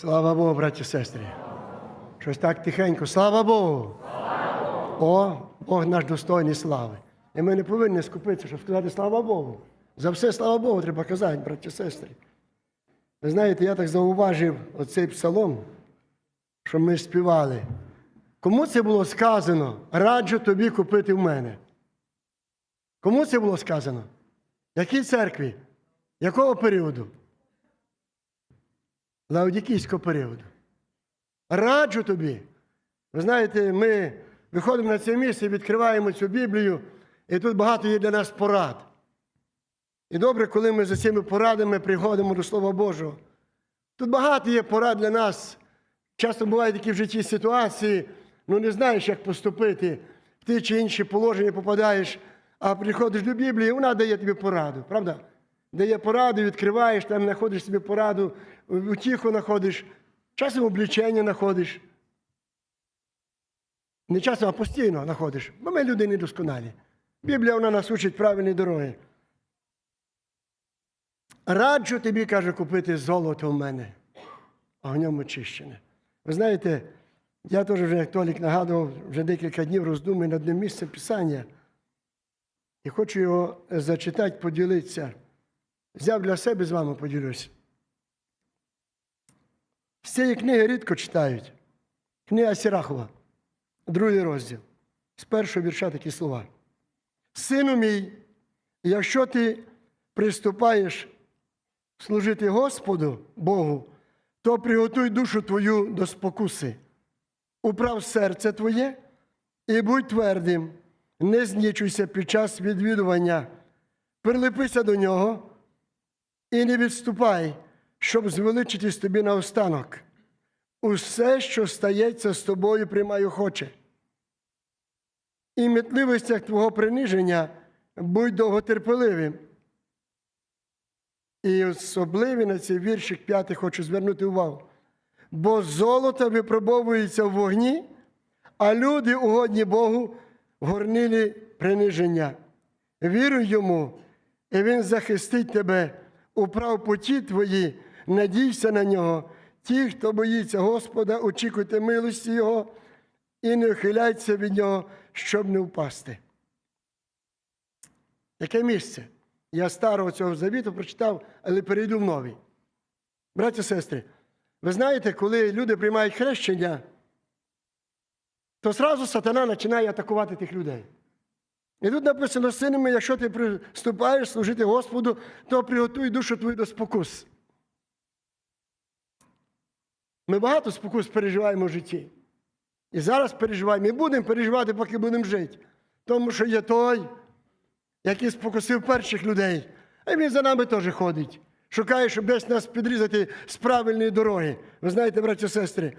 Слава Богу, браті і сестри. Щось так тихенько. Слава Богу. О, Бог наш достойний слави. І ми не повинні скупитися, щоб сказати слава Богу. За все слава Богу треба казати, браті і сестри. Ви знаєте, я так зауважив оцей псалом, що ми співали. Кому це було сказано? Раджу тобі купити в мене. Кому це було сказано? Якій церкві? Якого періоду? Лаодікійського періоду. Раджу тобі. Ви знаєте, ми виходимо на це місце, відкриваємо цю Біблію, і тут багато є для нас порад. І добре, коли ми за цими порадами приходимо до Слова Божого. Тут багато є порад для нас. Часто бувають такі в житті ситуації, ну не знаєш, як поступити, в ті чи інші положення попадаєш, а приходиш до Біблії, вона дає тобі пораду, правда? Дає пораду, відкриваєш, там знаходиш собі пораду, утіху знаходиш, часом облічення знаходиш. Не часом, а постійно знаходиш, бо ми люди недосконалі. Біблія вона нас учить правильні дороги. Раджу тобі, каже, купити золото в мене, а в ньому чищене. Ви знаєте, я теж вже, як Толік нагадував, вже декілька днів роздумую над одним місцем Писання. І хочу його зачитати, поділитися. Взяв для себе з вами поділюсь. З цієї книги рідко читають. Книга Сірахова, другий розділ. З першого вірша такі слова. Сину мій, якщо ти приступаєш служити Господу Богу, то приготуй душу твою до спокуси, управ серце твоє і будь твердим, не знічуйся під час відвідування, прилипися до нього і не відступай, щоб звеличитись тобі наостанок. Усе, що стається з тобою, приймай охоче. І мітливостях твого приниження будь довготерпеливим. І особливий на цей віршик п'ятий хочу звернути увагу. Бо золото випробовується в вогні, а люди, угодні Богу, горнилі приниження. Віруй йому, і Він захистить тебе, управ путі твої, надійся на нього. Ті, хто боїться Господа, очікуйте милості Його і не ухиляйся від Нього, щоб не впасти. Яке місце? Я старого цього завіту прочитав, але перейду в новий. Браті і сестри, ви знаєте, коли люди приймають хрещення, то зразу сатана починає атакувати тих людей. І тут написано, синами, якщо ти приступаєш служити Господу, то приготуй душу твою до спокус. Ми багато спокус переживаємо в житті. І зараз переживаємо, і будемо переживати, поки будемо жити. Тому що є той, який спокусив перших людей, а він за нами теж ходить. Шукає, щоб десь нас підрізати з правильної дороги. Ви знаєте, браті і сестри.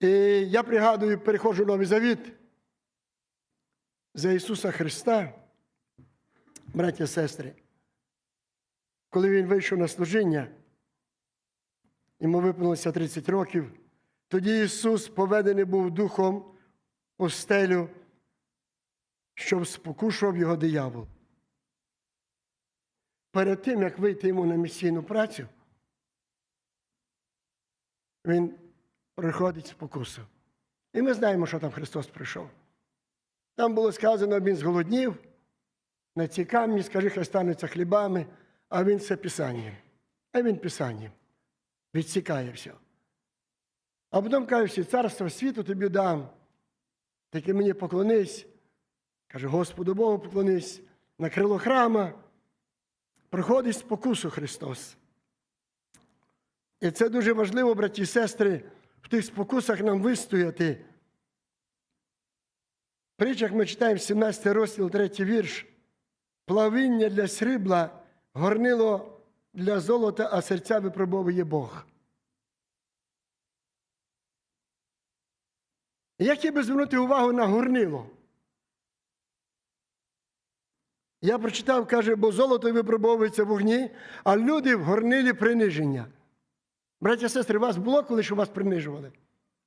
І я пригадую, переходжу в Новий Завіт за Ісуса Христа, браті і сестри, коли Він вийшов на служіння, йому виповнилося 30 років, тоді Ісус поведений був духом у стелю, щоб спокушував його диявол. Перед тим, як вийти йому на місійну працю, він приходить спокусу. І ми знаємо, що там Христос прийшов. Там було сказано, він зголоднів, на ці камні, скажи, хай стануться хлібами, а він це писанням. А він писанням. Відсікає все. А потім каже, що царство світу тобі дам, таки мені поклонись. Каже, Господу Богу поклонись, на крило храма. Проходить спокусу Христос. І це дуже важливо, браті і сестри, в тих спокусах нам вистояти. Притчах ми читаємо 17 розділ, 3 вірш. Плавіння для срібла, горнило для золота, а серця випробовує Бог. Я хотів би звернути увагу на горнило. Я прочитав, каже, бо золото випробовується в вогні, а люди в горнилі приниження. Браття і сестри, у вас було коли що вас принижували?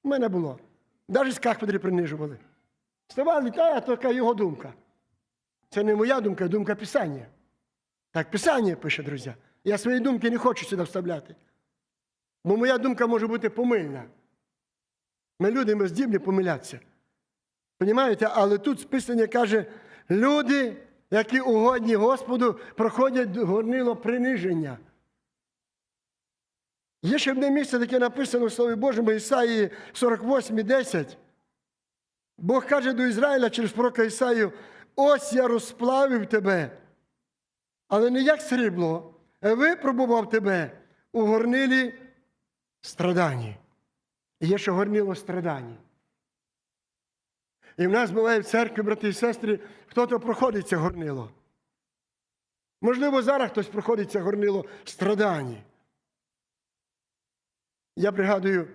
У мене було. Навіть з кафедри принижували. Ставали, та така його думка. Це не моя думка, а думка Писання. Так, Писання пише, друзі. Я свої думки не хочу сюди вставляти. Бо моя думка може бути помильна. Ми люди, ми здібні помилятися. Понімаєте? Але тут списання каже, люди, які угодні Господу, проходять горнило приниження. Є ще одне місце, таке написано в Слові Божому Ісаї 48, 10. Бог каже до Ізраїля через пророка Ісаю, ось я розплавив тебе, але не як срібло, а випробував тебе у горнилі страдані. І є ще горнило страдані. І в нас буває в церкві, брати і сестри, хто-то проходить це горнило. Можливо, зараз хтось проходить це горнило страдані. Я пригадую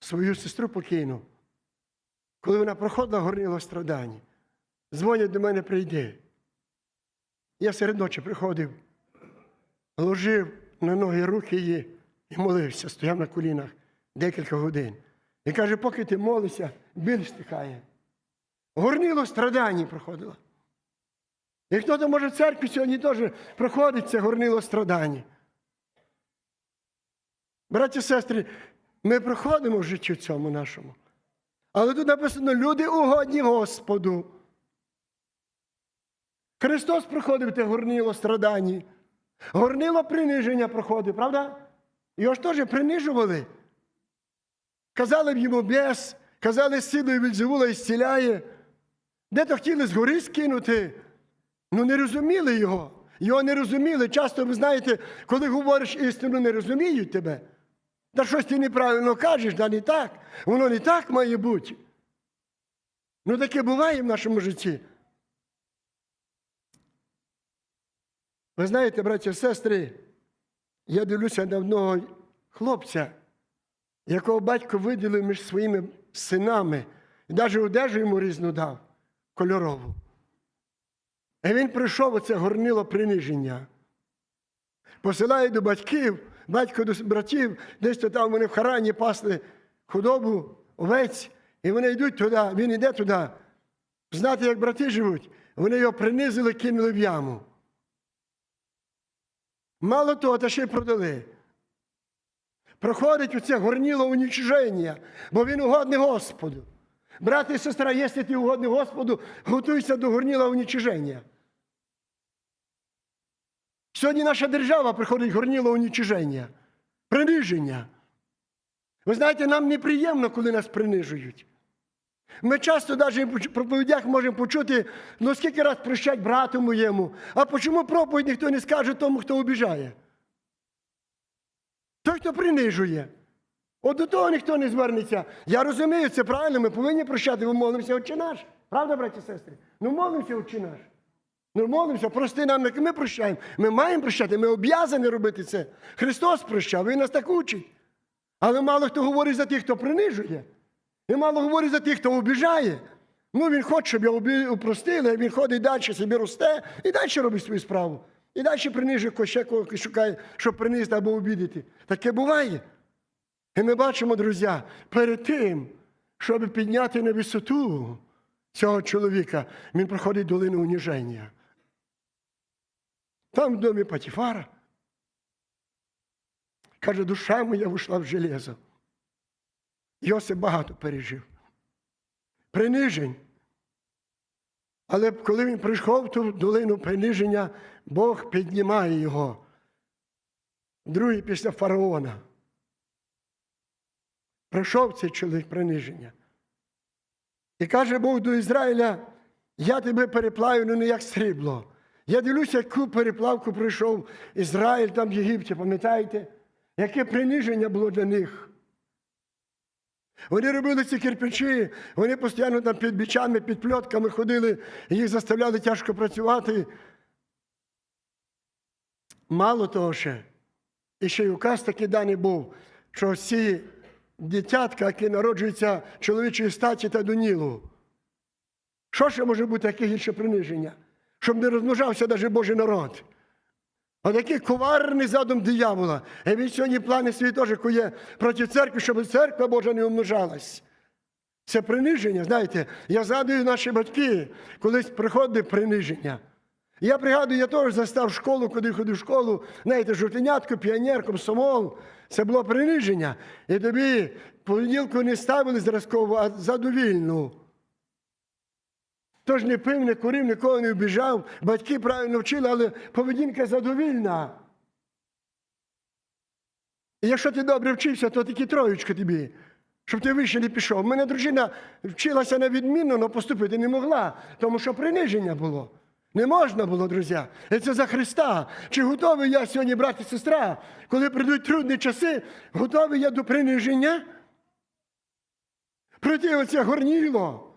свою сестру покійну, коли вона проходила горнило страдані, дзвонять до мене прийди. Я серед ночі приходив, ложив на ноги руки її і молився, стояв на колінах декілька годин. І каже, поки ти молишся, біль стихає. Горнило страдані проходило. І хто-то може в церкві сьогодні теж проходить це горнило страдані. Браті і сестри, ми проходимо в житті цьому нашому. Але тут написано люди угодні Господу. Христос проходив те горнило страдані. Горнило приниження проходив, правда? Його ж теж принижували. Казали б йому бес, казали силою Вільзевула і зціляє. Де то хотіли з гори скинути. Ну не розуміли його. Його не розуміли. Часто, ви знаєте, коли говориш істину, не розуміють тебе. Та щось ти неправильно кажеш, да не так. Воно не так має бути. Ну таке буває в нашому житті. Ви знаєте, браті і сестри, я дивлюся на одного хлопця, якого батько виділив між своїми синами, і навіть одежу йому різну дав кольорову. І він прийшов оце горнило приниження. Посилає до батьків, батько до братів, десь то там вони в харані пасли худобу, овець, і вони йдуть туди, він йде туди. Знати, як брати живуть, вони його принизили, кинули в яму. Мало того, та ще й продали. Проходить оце горніло унічиження, бо він угодний Господу. Брат і сестра, якщо ти угодний Господу, готуйся до горніла унічиження. Сьогодні наша держава приходить горніло унічиження, приниження. Ви знаєте, нам неприємно, коли нас принижують. Ми часто навіть в проповідях можемо почути, ну скільки раз прощать брату моєму, а чому проповідь ніхто не скаже тому, хто обіжає? Той, хто принижує. От до того ніхто не звернеться. Я розумію, це правильно, ми повинні прощати, ми молимося Отче наш. Правда, браті і сестри? Ну молимося Отче наш. Ну молимося, прости нам, як ми прощаємо. Ми маємо прощати, ми об'язані робити це. Христос прощав, Він нас так учить. Але мало хто говорить за тих, хто принижує. І мало говорить за тих, хто обіжає. Ну, він хоче, щоб його упростили, він ходить далі, собі росте і далі робить свою справу. І далі принижує когось ще кого шукає, щоб принизити або обідати. Таке буває. І ми бачимо, друзі, перед тим, щоб підняти на висоту цього чоловіка, він проходить долину уніження. Там в домі Патіфара. Каже, душа моя вийшла в железо. Йосип багато пережив. Принижень. Але коли він прийшов в ту долину приниження, Бог піднімає його. Другий після фараона. Прийшов цей чоловік приниження. І каже Бог до Ізраїля, я тебе переплавлю не як срібло. Я дивлюся, яку переплавку пройшов Ізраїль там в Єгипті, пам'ятаєте? Яке приниження було для них. Вони робили ці кирпичі, вони постійно там під бічами, під пльотками ходили, їх заставляли тяжко працювати. Мало того ще, і ще й указ такий даний був, що всі дитятка, які народжуються чоловічої статі та донілу. Що ще може бути таке гірше приниження? Щоб не розмножався навіть Божий народ. А такий коварний задум диявола. І він сьогодні плани свої теж кує проти церкви, щоб церква Божа не умножалась. Це приниження, знаєте, я згадую наші батьки, колись приходить приниження. Я пригадую, я теж застав школу, куди ходив в школу, знаєте, жовтенятко, піонер, комсомол. Це було приниження. І тобі понеділку не ставили зразкову, а задовільну. Тож не пив, не курив, нікого не вбіжав, батьки правильно вчили, але поведінка задовільна. І якщо ти добре вчився, то тільки троєчка тобі, щоб ти вище не пішов. У мене дружина вчилася на відмінно, але поступити не могла, тому що приниження було. Не можна було, друзі. Це за Христа. Чи готовий я сьогодні, брат і сестра, коли прийдуть трудні часи, готовий я до приниження? Пройти оце горніло.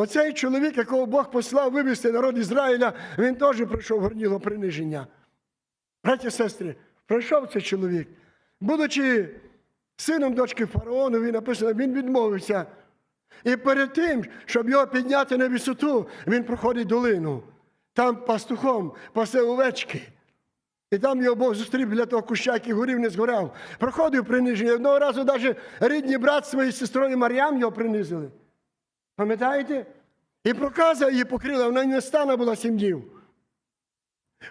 Оцей чоловік, якого Бог послав вивести народ Ізраїля, він теж пройшов горніло приниження. Браті і сестри, пройшов цей чоловік. Будучи сином дочки фараону, він написано, він відмовився. І перед тим, щоб його підняти на висоту, він проходить долину. Там пастухом пасе овечки. І там його Бог зустрів біля того куща, який горів, не згорав. Проходив приниження. Одного разу навіть рідні брат своєю сестрою Мар'ям його принизили. Пам'ятаєте? І проказа її покрила, вона не стана була сім днів.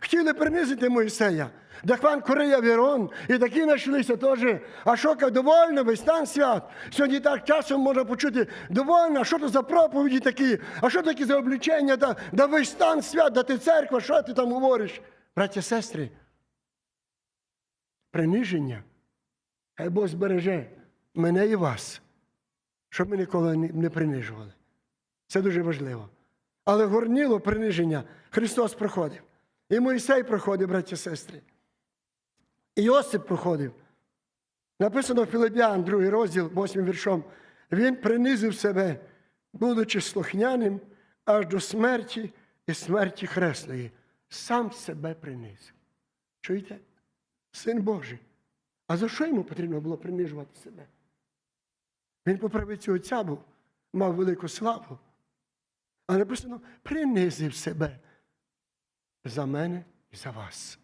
Хотіли принизити Моїсея. Дахван Корея Вірон, і такі знайшлися теж. А що каже, довольно, весь стан свят. Сьогодні так часом можна почути, довольно, а що то за проповіді такі, а що такі за облічення, да, да весь стан свят, да ти церква, що ти там говориш? Браті сестри, приниження, хай Бог збереже мене і вас, щоб ми ніколи не принижували. Це дуже важливо. Але горніло приниження Христос проходив. І Мойсей проходив, браті і сестри. І Йосип проходив. Написано в Філип'ян, другий розділ, восьмим віршом. Він принизив себе, будучи слухняним аж до смерті і смерті хресної. Сам себе принизив. Чуєте? Син Божий. А за що йому потрібно було принижувати себе? Він по правиці отця був, мав велику славу. А написано, принизив себе за мене і за вас.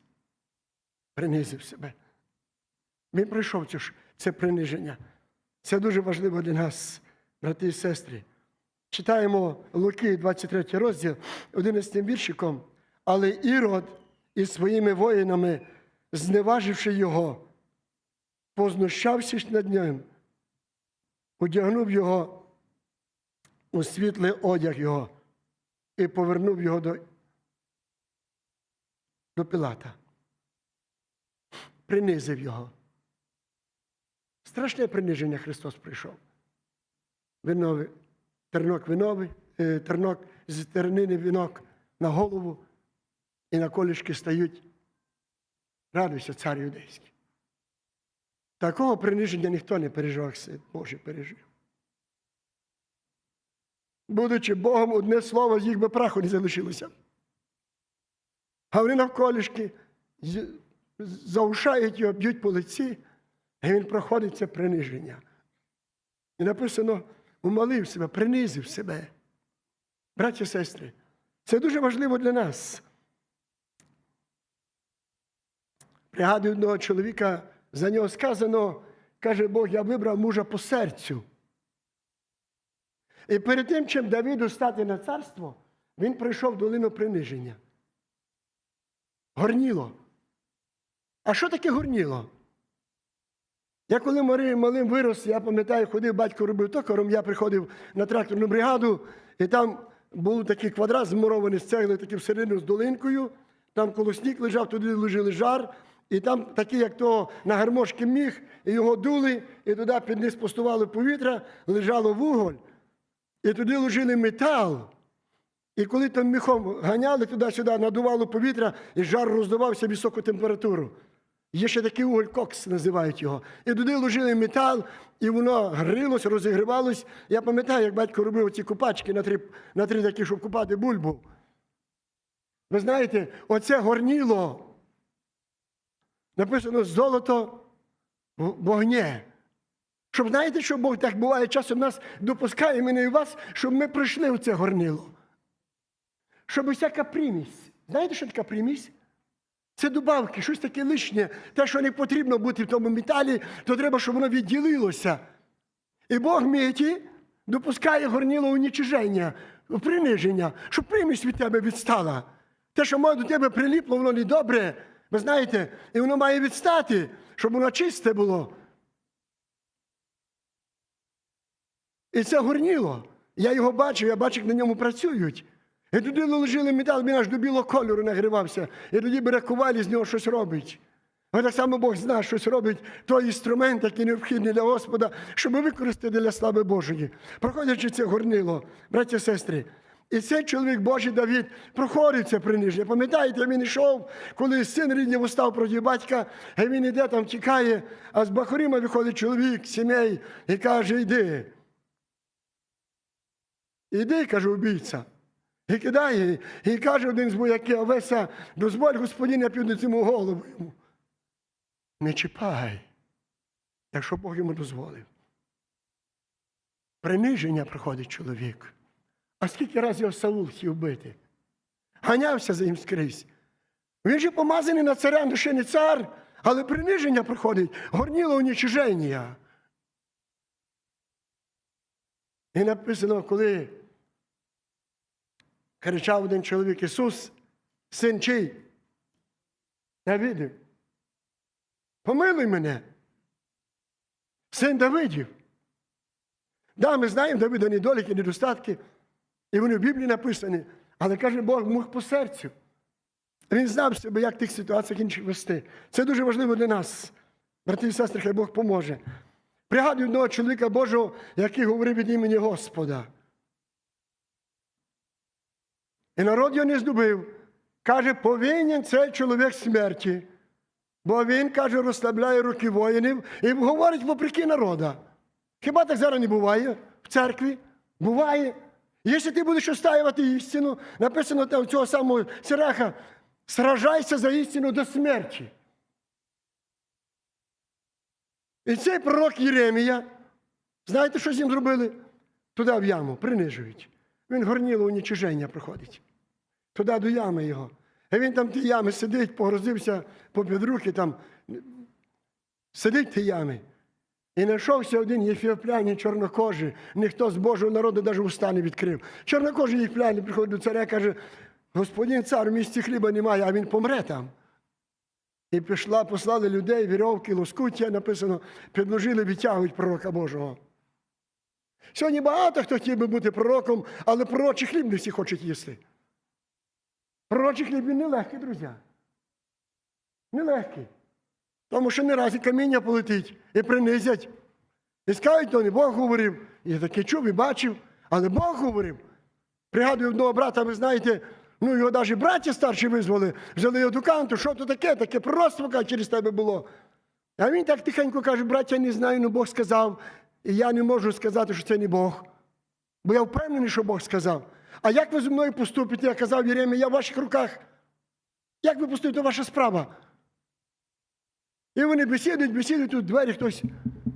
Принизив себе. Він пройшов ж- це приниження. Це дуже важливо для нас, брати і сестри. Читаємо Луки, 23 розділ, 11 віршиком. Але Ірод із своїми воїнами, зневаживши його, познущався над ним, одягнув його у світлий одяг його і повернув його до, до Пілата. Принизив його. Страшне приниження Христос прийшов. Виновий, тернок виновий, е, тернок з тернини вінок на голову і на колішки стають. Радуйся, цар юдейський. Такого приниження ніхто не пережив, як Божий пережив. Будучи Богом, одне слово, з їх би праху не залишилося. А вони навколішки заушають його, б'ють по лиці, і він проходить це приниження. І написано, умолив себе, принизив себе. Браті і сестри, це дуже важливо для нас. Пригадую одного чоловіка, за нього сказано, каже Бог, я вибрав мужа по серцю. І перед тим, чим Давіду стати на царство, він пройшов долину приниження. Горніло. А що таке горніло? Я коли Марій малим вирос, я пам'ятаю, ходив, батько робив токаром, я приходив на тракторну бригаду, і там був такий квадрат змурований з цегли, такий всередину з долинкою. Там колосник лежав, туди ложили жар, і там такий, як то на гармошки міг, і його дули, і туди під низ постувало повітря, лежало вуголь, і туди ложили метал. І коли там міхом ганяли туди-сюди, надувало повітря, і жар роздувався високу температуру. Є ще такий уголь кокс, називають його. І туди ложили метал, і воно грилось, розігрівалось. Я пам'ятаю, як батько робив ці купачки на три, на три такі, щоб купати бульбу. Ви знаєте, оце горніло. Написано золото в вогне. Щоб знаєте, що Бог так буває, часом нас допускає мене і вас, щоб ми пройшли у це горнило. Щоб всяка примість. Знаєте, що така примість? Це добавки, щось таке лишнє. Те, що не потрібно бути в тому металі, то треба, щоб воно відділилося. І Бог міті допускає горніло унічиження. приниження, щоб примість від тебе відстала. Те, що має до тебе приліпло, воно недобре, ви знаєте, і воно має відстати, щоб воно чисте було. І це горніло. Я його бачив, я бачив, як на ньому працюють. І туди ложили метал, він аж до білого кольору нагрівався. І тоді бере коваль з нього щось робить. А так само Бог знає, щось робить той інструмент, який необхідний для Господа, щоб використати для слави Божої. Проходячи це горнило, браті і сестри. І цей чоловік Божий Давід проходить це приниження. Пам'ятаєте, він йшов, коли син рідний устав проти батька, а він іде там тікає, а з Бахорима виходить чоловік, сімей і каже: йди. Іди, каже убійця. І кидає, і каже один з вояків Овеса, дозволь господин, я піду цьому голову йому. Не чіпай, якщо Бог йому дозволив. Приниження приходить чоловік. А скільки разів його Саул хотів бити? Ганявся за ним скрізь. Він же помазаний на царя, ну ще не цар, але приниження приходить, горніло унічиження. І написано, коли кричав один чоловік Ісус, син чий? Давидів. Помилуй мене. Син Давидів. Да, ми знаємо Давида недоліки, недостатки, і вони в Біблії написані, але каже Бог мог по серцю. Він знав себе, як в тих ситуаціях інших вести. Це дуже важливо для нас. Брати і сестри, хай Бог поможе. Пригадую одного чоловіка Божого, який говорив від імені Господа. І народ його не здобив. Каже, повинен цей чоловік смерті. Бо він, каже, розслабляє руки воїнів і говорить вопреки народа. Хіба так зараз не буває в церкві? Буває. Якщо ти будеш остаювати істину, написано там цього самого Сираха, сражайся за істину до смерті. І цей пророк Єремія, знаєте, що з ним зробили? Туди в яму принижують. Він горніло унічиження проходить. Туди до ями його. А він там в тій ями сидить, погрозився попід руки, там сидить в тій ямі. І знайшовся один єфіоплянин чорнокожий, ніхто з Божого народу навіть уста не відкрив. Чорнокожий єфіоплянин приходить до царя і каже, господин цар, в місті хліба немає, а він помре там. І пішла, послали людей, вірьовки, лоскуття, написано, підложили, відтягують пророка Божого. Сьогодні багато хто хотів би бути пророком, але пророчий хліб не всі хочуть їсти. Пророчий хліб він нелегкий, друзі. Нелегкий. Тому що не раз і каміння полетить і принизять. І скажуть, то не Бог говорив. Я таке чув і бачив, але Бог говорив. Пригадую одного брата, ви знаєте, ну його навіть браті старші визвали, взяли його до канту, що то таке, таке пророцтво каже, через тебе було. А він так тихенько каже, браття, не знаю, ну Бог сказав, і я не можу сказати, що це не Бог. Бо я впевнений, що Бог сказав. А як ви зі мною поступите? Я казав Єремія, я в ваших руках. Як ви поступите, ваша справа? І вони бесідують, бесідують, тут двері хтось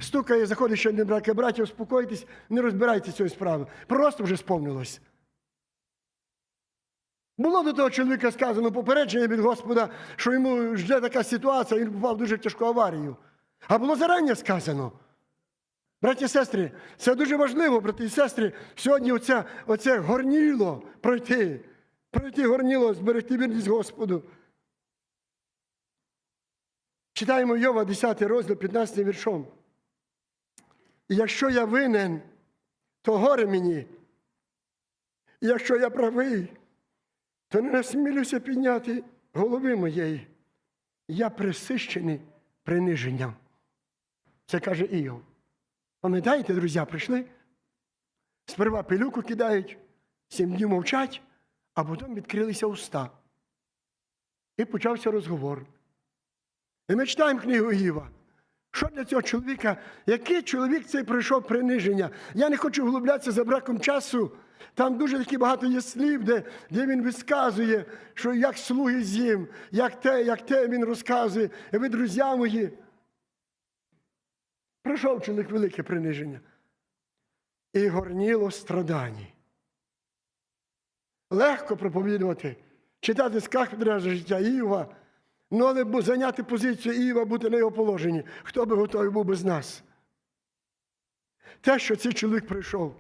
стукає, заходить ще один брат, каже, браття, успокойтесь, не розбирайте цієї справи. Просто вже сповнилось. Було до того чоловіка сказано попередження від Господа, що йому жде така ситуація, він попав в дуже тяжку аварію. А було зарані сказано. Браті і сестри, це дуже важливо, брати і сестри, сьогодні оце, оце горніло пройти, пройти горніло, зберегти вірність Господу. Читаємо Йова, 10 розділ, 15 віршом. І якщо я винен, то горе мені. І якщо я правий, то не насмілюся підняти голови моєї. Я присищений приниженням. Це каже Іов. Пам'ятаєте, друзі, прийшли? Сперва пилюку кидають, сім днів мовчать, а потім відкрилися уста. І почався розговор. І ми читаємо книгу Іва. Що для цього чоловіка? Який чоловік цей пройшов приниження? Я не хочу вглублятися за браком часу. Там дуже таки багато є слів, де, де він висказує, що як слуги з'їм, як те, як те він розказує. І ви, друзі мої, пройшов чоловік велике приниження. І горніло страдані. Легко проповідувати, читати з кафедри життя Іва, ну але зайняти позицію Іва, бути на його положенні. Хто би готовий був без нас? Те, що цей чоловік прийшов.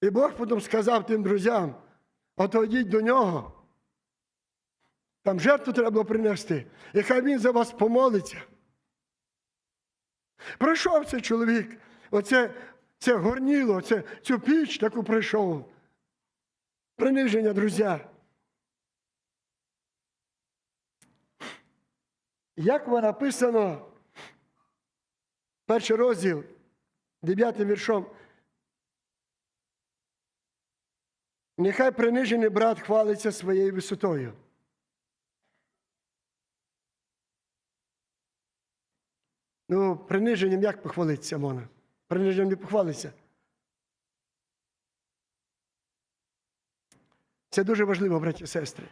І Бог потім сказав тим друзям, ото йдіть до нього. Там жертву треба принести, і хай він за вас помолиться. Пройшов цей чоловік, оце це горніло, це, цю піч таку пройшов. Приниження, друзі. Як воно написано, перший розділ, дев'ятим віршом. Нехай принижений брат хвалиться своєю висотою. Ну, приниженням як похвалитися можна? Приниженням не похвалиться. Це дуже важливо, браті і сестри.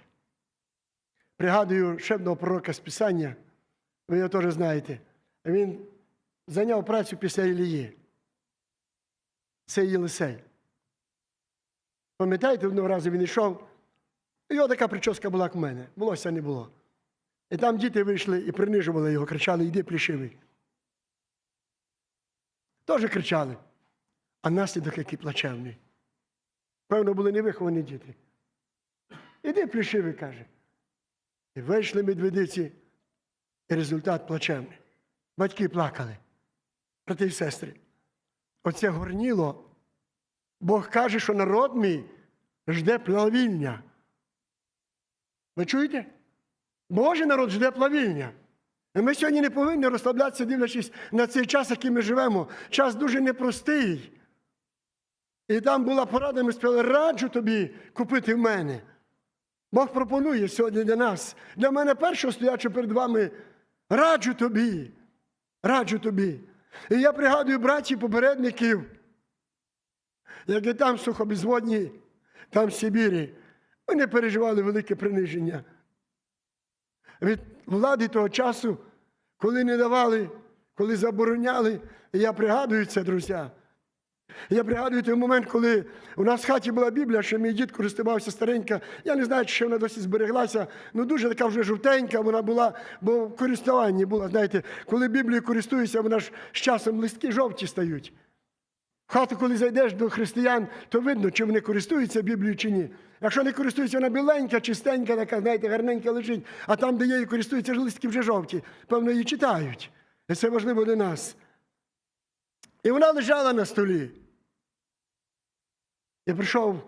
Пригадую ще одного пророка з Писання, ви його теж знаєте. Він зайняв працю після Ілії. Це Єлисей. Пам'ятаєте, одного разу він йшов, і його така прическа була, як в мене, волосся не було. І там діти вийшли і принижували його, кричали, йди плішивий. Теж кричали, а наслідок який плачевний. Певно, були невиховані діти. Іди плішивий, каже. І вийшли медведиці, і результат плачевний. Батьки плакали, брати і сестри. Оце горніло. Бог каже, що народ мій жде плавільня. Ви чуєте? Божий народ жде плавільня. І ми сьогодні не повинні розслаблятися, дивлячись на цей час, який ми живемо. Час дуже непростий. І там була порада, ми сказали, раджу тобі купити в мене. Бог пропонує сьогодні для нас. Для мене першого стоячи перед вами, раджу тобі, раджу тобі. І я пригадую братів попередників, які там сухобізводні, там в Сибірі, вони переживали велике приниження. Від влади того часу, коли не давали, коли забороняли, і я пригадую це, друзі. Я пригадую той момент, коли у нас в хаті була Біблія, що мій дід користувався старенька. Я не знаю, чи вона досі збереглася, ну дуже така вже жовтенька вона була, бо в користуванні була. Знаєте, коли Біблією користуюся, вона ж з часом листки жовті стають. В хату, коли зайдеш до християн, то видно, чи вони користуються Біблією чи ні. Якщо не користуються, вона біленька, чистенька, така, знаєте, гарненька лежить, а там, де її користуються, ж листки вже жовті. Певно, її читають. І це важливо для нас. І вона лежала на столі. Я прийшов,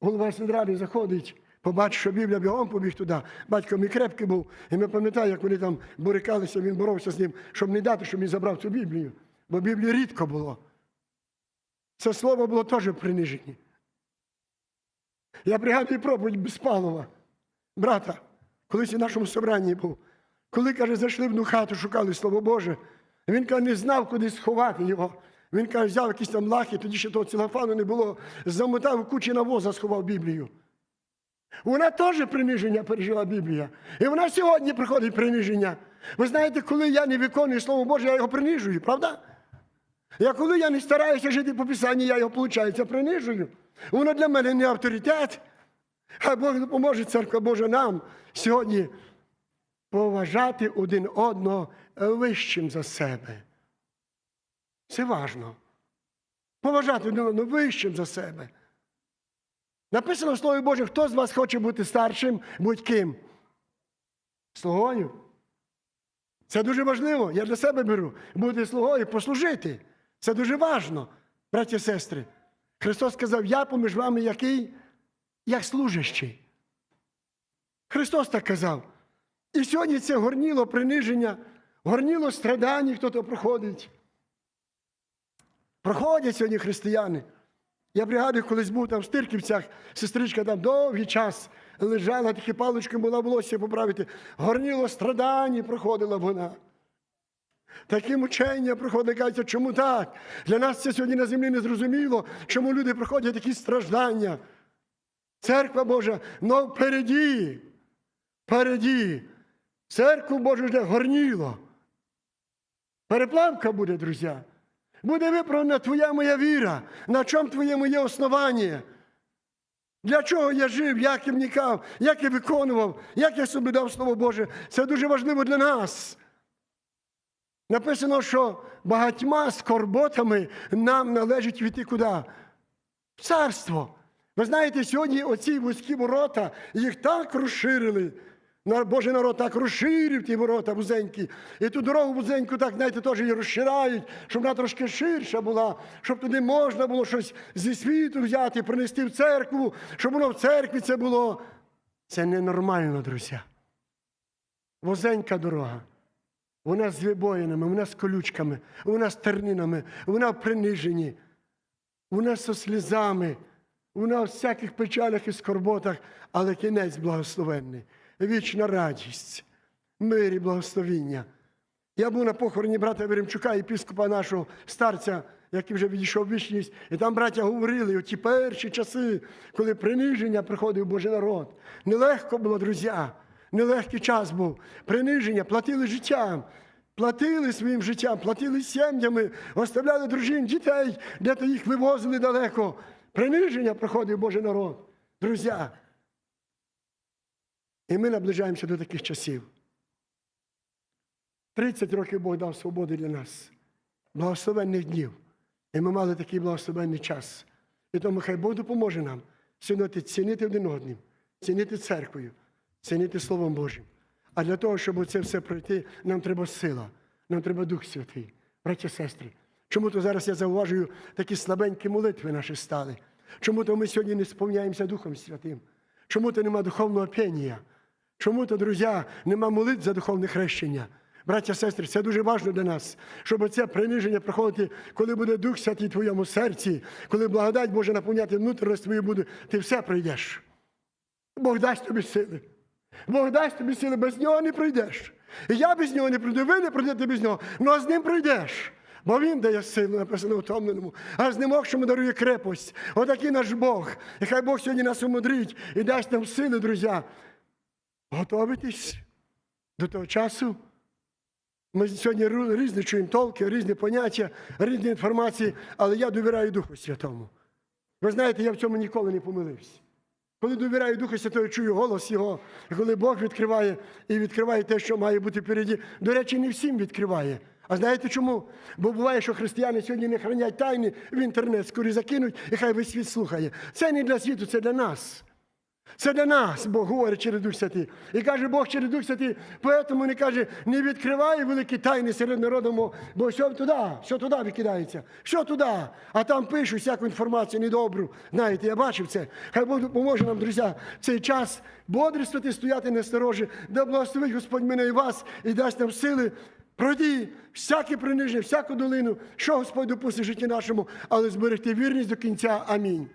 голова сідради заходить, побачив, що Біблія бігом побіг туди. Батько мій крепкий був, і ми пам'ятаємо, як вони там борикалися, він боровся з ним, щоб не дати, щоб він забрав цю Біблію. Бо Біблії рідко було. Це слово було теж принижені. Я пригадую проповідь Безпалова, брата, колись у нашому собранні був. Коли, каже, зайшли в одну хату, шукали Слово Боже, він каже, не знав, куди сховати його. Він каже, взяв якісь там лахи, тоді ще того цілофану не було, замотав кучі навоза, сховав Біблію. Вона теж приниження пережила Біблія. І вона сьогодні приходить приниження. Ви знаєте, коли я не виконую Слово Боже, я його принижую, правда? Я коли я не стараюся жити по Писанні, я його, виходить, принижую. Воно для мене не авторитет. Хай Бог допоможе, церква Божа, нам сьогодні поважати один одного вищим за себе. Це важно. Поважати один одного вищим за себе. Написано в Слові Боже, хто з вас хоче бути старшим, будь ким? Слугою. Це дуже важливо. Я для себе беру. Бути слугою, послужити. Це дуже важно, браті і сестри. Христос сказав, я поміж вами який? Як служащий. Христос так казав. І сьогодні це горніло приниження, горніло страдання, хто то проходить. Проходять сьогодні християни. Я пригадую, колись був там в Стирківцях, сестричка там довгий час лежала, такі палички була волосся поправити. Горніло страдання проходила вона. Такі мучення проходить, кажуть, чому так? Для нас це сьогодні на землі не зрозуміло, чому люди проходять такі страждання. Церква Божа, но впереді, впереді. Церкву Божу жде горніло. Переплавка буде, друзі. Буде виправлена твоя моя віра, на чому твоє моє основання. Для чого я жив, як я вникав, як я виконував, як я собі дав Слово Боже. Це дуже важливо для нас. Написано, що багатьма скорботами нам належить війти куди? в царство. Ви знаєте, сьогодні оці вузькі ворота, їх так розширили. Божий народ так розширив ті ворота вузенькі. І ту дорогу вузеньку так, знаєте, теж її розширають, щоб вона трошки ширша була, щоб туди можна було щось зі світу взяти, принести в церкву, щоб воно в церкві це було. Це ненормально, друзі. Вузенька дорога. Вона з вибоїнами, вона з колючками, вона з тернинами, вона в приниженні, вона зі слізами, вона в всяких печалях і скорботах, але кінець благословенний, вічна радість, мир і благословіння. Я був на похороні брата Веремчука, єпіскопа нашого старця, який вже відійшов в вічність, і там браття говорили, оті перші часи, коли приниження приходив Божий народ. Нелегко було, друзі, нелегкий час був. Приниження, платили життям, платили своїм життям, платили сім'ями, оставляли дружин, дітей, де-то їх вивозили далеко. Приниження приходив Божий народ. Друзі. І ми наближаємося до таких часів. 30 років Бог дав свободи для нас, благословенних днів. І ми мали такий благословенний час. І тому хай Бог допоможе нам сьогодні цінити один одним, цінити церквою, цінити Словом Божим. А для того, щоб це все пройти, нам треба сила, нам треба Дух Святий, браття сестри. Чому то зараз я зауважую такі слабенькі молитви наші стали? Чому то ми сьогодні не сповняємося Духом Святим? Чому то нема духовного пенія? Чому то, друзі, нема молитв за духовне хрещення? Браття, сестри, це дуже важливо для нас, щоб це приниження проходити, коли буде Дух Святий в твоєму серці, коли благодать Божа наповняти внутрішність твою буде, ти все пройдеш. Бог дасть тобі сили. Бог дасть тобі сили, без нього не пройдеш. І я без нього не пройду, ви не пройдете без нього, але з ним пройдеш. Бо він дає силу, написано утомленому, а з немогшому дарує крепость. Отакий наш Бог. І хай Бог сьогодні нас умудрить і дасть нам сили, друзі. Готовитись до того часу. Ми сьогодні різні чуємо толки, різні поняття, різні інформації, але я довіряю Духу Святому. Ви знаєте, я в цьому ніколи не помилився. Коли довіряю Духу Святого, чую голос Його, і коли Бог відкриває і відкриває те, що має бути впереді, до речі, не всім відкриває. А знаєте чому? Бо буває, що християни сьогодні не хранять тайни в інтернет, скорі закинуть, і хай весь світ слухає. Це не для світу, це для нас. Це для нас Бог говорить через Дух Святий. І каже Бог через Дух Святий, поэтому не каже, не відкривай великі тайни серед народу, бо все туди, все туди викидається, все туди. А там пишуть всяку інформацію недобру. Знаєте, я бачив це. Хай Бог допоможе нам, друзі, цей час бодрствувати, стояти насторожі, да благословить Господь мене і вас, і дасть нам сили. Пройди всяке приниження, всяку долину, що Господь допустить в житті нашому, але зберегти вірність до кінця. Амінь.